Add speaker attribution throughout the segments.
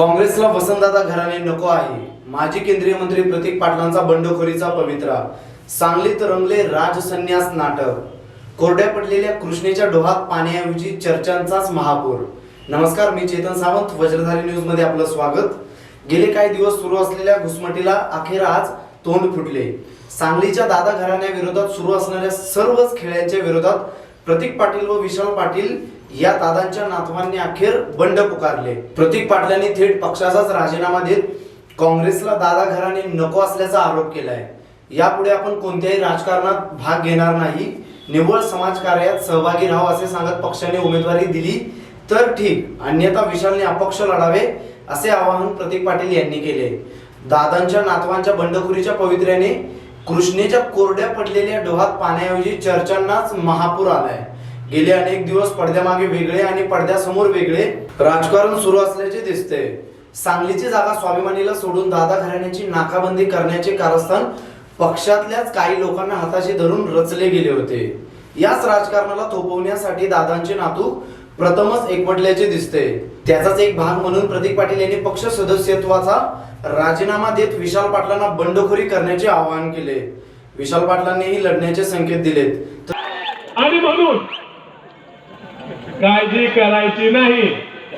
Speaker 1: काँग्रेसला वसंतदादा घराणे नको आहे. माजी केंद्रीय मंत्री प्रतीक पाटलांचा बंडखोरीचा पवित्रा. सांगलीत रंगले राजसन्यास नाटक. कोरड्या पडलेल्या कृष्णेच्या डोहात पाण्याऐवजी चर्चांचाच महापूर. नमस्कार मी चेतन सावंत वज्रधारी न्यूजमध्ये आपलं स्वागत. गेले काही दिवस सुरू असलेल्या घुसमटीला अखेर आज तोंड फुटले. सांगलीच्या दादा घराण्याविरोधात सुरू असणाऱ्या सर्वच खेळ्यांच्या विरोधात प्रतीक पाटील व विशाल पाटील या दादांच्या नातवांनी अखेर बंड पुकारले. प्रतीक पाटलांनी थेट पक्षाचाच राजीनामा देत काँग्रेसला दादा घराने नको असल्याचा आरोप केलाय. यापुढे आपण कोणत्याही राजकारणात भाग घेणार नाही. निव्वळ समाजकार्यात सहभागी राहावं असे सांगत पक्षाने उमेदवारी दिली. तर ठीक अन्यथा विशालने अपक्ष लढावे असे आवाहन प्रतीक पाटील यांनी केले. दादांच्या नातवांच्या बंडखोरीच्या पवित्र्याने कृष्णेच्या कोरड्या पडलेल्या डोहात पाण्याऐवजी चर्चांनाच महापूर आलाय. गेले अनेक दिवस पडद्यामागे वेगळे आणि पडद्यासमोर वेगळे राजकारण सुरू असल्याचे दिसते. सांगलीची जागा स्वाभिमानीला सोडून दादा घराण्याची नाकाबंदी करण्याचे कारस्थान पक्षातल्याच काही लोकांना हाताशी धरून रचले गेले होते. याच राजकारणाला थोपवण्यासाठी दादांचे नातू प्रथमच एकवटल्याचे दिसते. त्याचाच एक भाग म्हणून प्रतीक पाटील यांनी पक्ष सदस्यत्वाचा राजीनामा देत विशाल पाटलांना बंडखोरी करण्याचे आवाहन केले. विशाल पाटलांनीही लढण्याचे संकेत दिलेत.
Speaker 2: आणि म्हणून काळजी करायची नाही.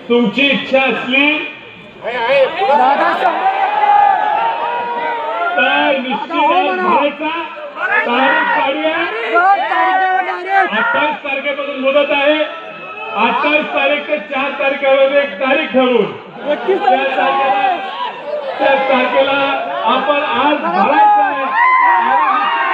Speaker 2: तुमची इच्छा असली तर निश्चित काढूया अठ्ठावीस तारखेपासून मुदत आहे. अठ्ठावीस तारीख ते चार तारखेवर एक तारीख ठरवून. त्या तारखेला त्या तारखेला आपण आज भरायचं आहे आणि निश्चित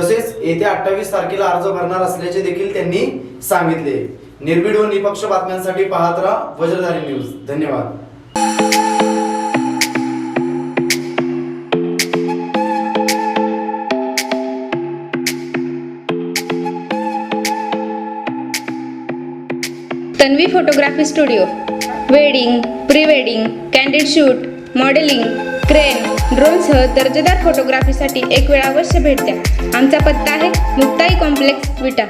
Speaker 1: तसेच येत्या अठ्ठावीस तारखेला अर्ज भरणार असल्याचे देखील त्यांनी सांगितले. निर्भीड व निपक्ष बातम्यांसाठी पाहत राहा वज्रधारी न्यूज. धन्यवाद.
Speaker 3: Tanvi photography studio. Wedding pre wedding candid shoot modelling crane. ड्रोनसह दर्जेदार फोटोग्राफीसाठी एक वेळ अवश्य भेट द्या. आमचा पत्ता आहे मुक्ताई कॉम्प्लेक्स विटा.